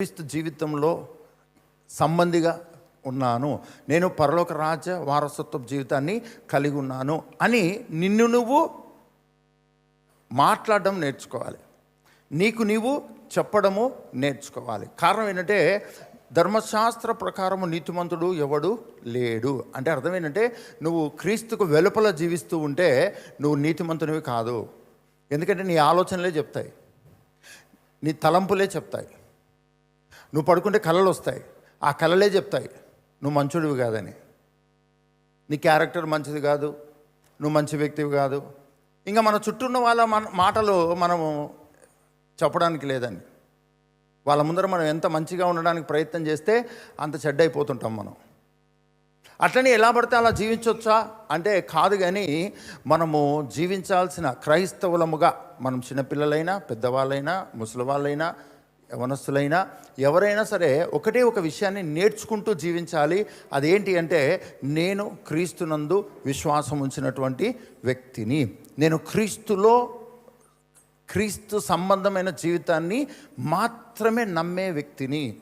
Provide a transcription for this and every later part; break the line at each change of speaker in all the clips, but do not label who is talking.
క్రీస్తు జీవితంలో సంబంధిగా ఉన్నాను. నేను పరలోక రాజ్య వారసత్వ జీవితాన్ని కలిగి ఉన్నాను అని నిన్ను నువ్వు మాట్లాడడం నేర్చుకోవాలి. నీకు నీవు చెప్పడము నేర్చుకోవాలి. కారణం ఏంటంటే ధర్మశాస్త్ర ప్రకారము నీతిమంతుడు ఎవడు లేడు. అంటే అర్థం ఏంటంటే నువ్వు క్రీస్తుకు వెలుపల జీవిస్తూ ఉంటే నువ్వు నీతిమంతునివి కాదు. ఎందుకంటే నీ ఆలోచనలే చెప్తాయి. నీ తలంపులే చెప్తాయి. నువ్వు పడుకుంటే కళలు వస్తాయి. ఆ కళలే చెప్తాయి. నువ్వు మంచుడివి కాదని. నీ క్యారెక్టర్ మంచిది కాదు. నువ్వు మంచి వ్యక్తివి కాదు. ఇంకా మన చుట్టూ ఉన్న వాళ్ళ మన మాటలు మనము చెప్పడానికి లేదండి. వాళ్ళ ముందర మనం ఎంత మంచిగా ఉండడానికి ప్రయత్నం చేస్తే అంత చెడ్డైపోతుంటాం మనం. అట్లనే ఎలా పడితే అలా జీవించవచ్చా అంటే కాదు కానీ మనము జీవించాల్సిన క్రైస్తవులముగా మనం చిన్నపిల్లలైనా పెద్దవాళ్ళైనా ముసలి వాళ్ళైనా యవనస్తులైనా ఎవరైనా సరే ఒకటే ఒక విషయాన్ని నేర్చుకుంటూ జీవించాలి. అదేంటి అంటే నేను క్రీస్తునందు విశ్వాసం ఉంచినటువంటి వ్యక్తిని. నేను క్రీస్తులో క్రీస్తు సంబంధమైన జీవితాన్ని మాత్రమే నమ్మే వ్యక్తిని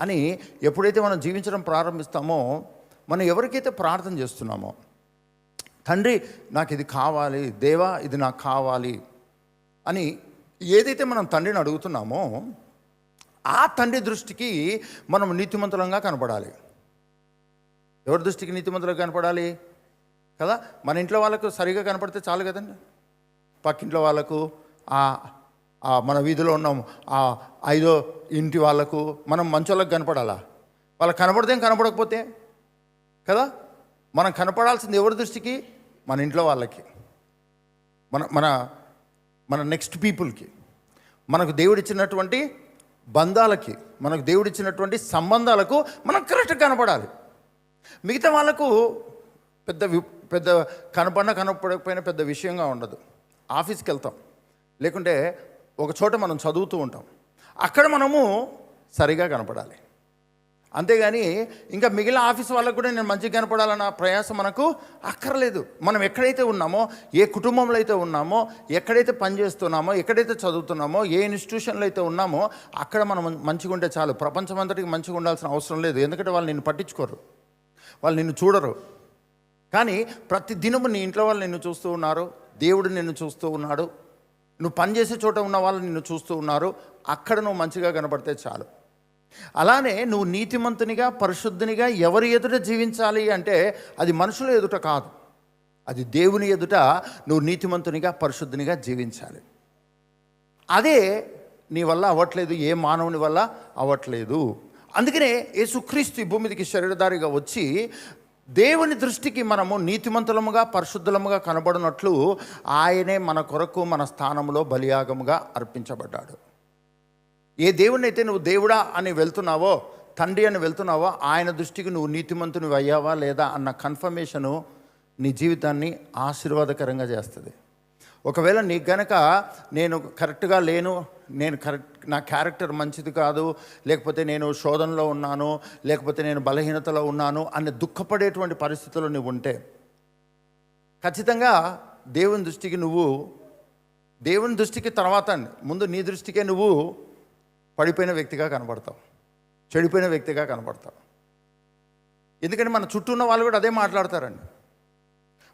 అని ఎప్పుడైతే మనం జీవించడం ప్రారంభిస్తామో మనం ఎవరికైతే ప్రార్థన చేస్తున్నామో తండ్రి నాకు ఇది కావాలి దేవా ఇది నాకు కావాలి అని ఏదైతే మనం తండ్రిని అడుగుతున్నామో ఆ తండ్రి దృష్టికి మనం నీతిమంతులంగా కనపడాలి. ఎవరి దృష్టికి నీతిమంతులుగా కనపడాలి? కదా? మన ఇంట్లో వాళ్ళకు సరిగా కనపడితే చాలు కదండి. పక్కింట్లో వాళ్ళకు ఆ మన వీధిలో ఉన్నాం ఆ ఐదో ఇంటి వాళ్ళకు మనం మంచోళ్ళకి కనపడాలా? వాళ్ళకి కనపడితే కనపడకపోతే? కదా? మనం కనపడాల్సింది ఎవరి దృష్టికి? మన ఇంట్లో వాళ్ళకి. మన మన మన నెక్స్ట్ పీపుల్కి మనకు దేవుడిచ్చినటువంటి బంధాలకి మనకు దేవుడిచ్చినటువంటి సంబంధాలకు మనం కరెక్ట్గా కనపడాలి. మిగతా వాళ్ళకు పెద్ద పెద్ద కనపడినా కనపడకపోయినా పెద్ద విషయంగా ఉండదు. ఆఫీస్కి వెళ్తాం లేకుంటే ఒక చోట మనం చదువుతూ ఉంటాం. అక్కడ మనము సరిగా కనపడాలి. అంతేగాని ఇంకా మిగిలిన ఆఫీస్ వాళ్ళకు కూడా నేను మంచిగా కనపడాలన్న ప్రయాసం మనకు అక్కర్లేదు. మనం ఎక్కడైతే ఉన్నామో ఏ కుటుంబంలో అయితే ఉన్నామో ఎక్కడైతే పనిచేస్తున్నామో ఎక్కడైతే చదువుతున్నామో ఏ ఇన్స్టిట్యూషన్లో అయితే ఉన్నామో అక్కడ మనం మంచిగా ఉంటే చాలు. ప్రపంచం అంతటికి మంచిగా ఉండాల్సిన అవసరం లేదు. ఎందుకంటే వాళ్ళు నిన్ను పట్టించుకోరు. వాళ్ళు నిన్ను చూడరు. కానీ ప్రతి దినము నీ ఇంట్లో వాళ్ళు నిన్ను చూస్తూ ఉన్నారు. దేవుడు నిన్ను చూస్తూ ఉన్నాడు. నువ్వు పనిచేసే చోట ఉన్న వాళ్ళు నిన్ను చూస్తూ ఉన్నారు. అక్కడ నువ్వు మంచిగా కనపడితే చాలు. అలానే నువ్వు నీతిమంతునిగా పరిశుద్ధునిగా ఎవరి ఎదుట జీవించాలి అంటే అది మనుషుల ఎదుట కాదు. అది దేవుని ఎదుట నువ్వు నీతిమంతునిగా పరిశుద్ధునిగా జీవించాలి. అదే నీ వల్ల అవ్వట్లేదు ఏ మానవుని వల్ల అవ్వట్లేదు. అందుకనే యేసుక్రీస్తు ఈ శరీరదారిగా శరీరధారిగా వచ్చి దేవుని దృష్టికి మనము నీతిమంతులముగా పరిశుద్ధులముగా కనబడినట్లు ఆయనే మన కొరకు మన స్థానంలో బలియాగముగా అర్పించబడ్డాడు. ఏ దేవుణ్ణి అయితే నువ్వు దేవుడా అని వెళ్తున్నావో తండ్రి అని వెళ్తున్నావో ఆయన దృష్టికి నువ్వు నీతిమంతుని అయ్యావా లేదా అన్న కన్ఫర్మేషను నీ జీవితాన్ని ఆశీర్వాదకరంగా చేస్తుంది. ఒకవేళ నీకు గనక నేను కరెక్ట్గా లేను నేను కరెక్ట్ నా క్యారెక్టర్ మంచిది కాదు లేకపోతే నేను శోధనలో ఉన్నాను లేకపోతే నేను బలహీనతలో ఉన్నాను అని దుఃఖపడేటువంటి పరిస్థితుల్లో నువ్వు ఉంటే ఖచ్చితంగా దేవుని దృష్టికి నువ్వు దేవుని దృష్టికి తర్వాత ముందు నీ దృష్టికే నువ్వు పడిపోయిన వ్యక్తిగా కనబడతాం. చెడిపోయిన వ్యక్తిగా కనబడతాం. ఎందుకంటే మన చుట్టూ ఉన్న వాళ్ళు కూడా అదే మాట్లాడతారండి.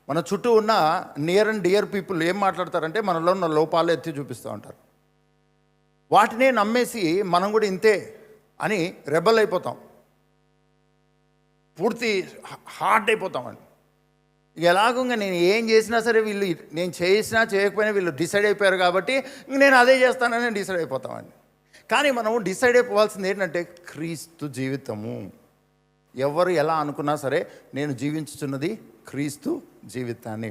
మన చుట్టూ ఉన్న నియర్ అండ్ డియర్ పీపుల్ ఏం మాట్లాడతారంటే మనలో ఉన్న లోపాలు ఎత్తి చూపిస్తూ ఉంటారు. వాటినే నమ్మేసి మనం కూడా ఇంతే అని రెబల్ అయిపోతాం. పూర్తి హార్ట్ అయిపోతామండి. ఎలాగుంగా నేను ఏం చేసినా సరే వీళ్ళు నేను చేసినా చేయకపోయినా వీళ్ళు డిసైడ్ అయిపోయారు కాబట్టి నేను అదే చేస్తానని డిసైడ్ అయిపోతామండి. కానీ మనం డిసైడ్ అయిపోవాల్సింది ఏంటంటే క్రీస్తు జీవితము. ఎవరు ఎలా అనుకున్నా సరే నేను జీవించుతున్నది క్రీస్తు జీవితాన్ని.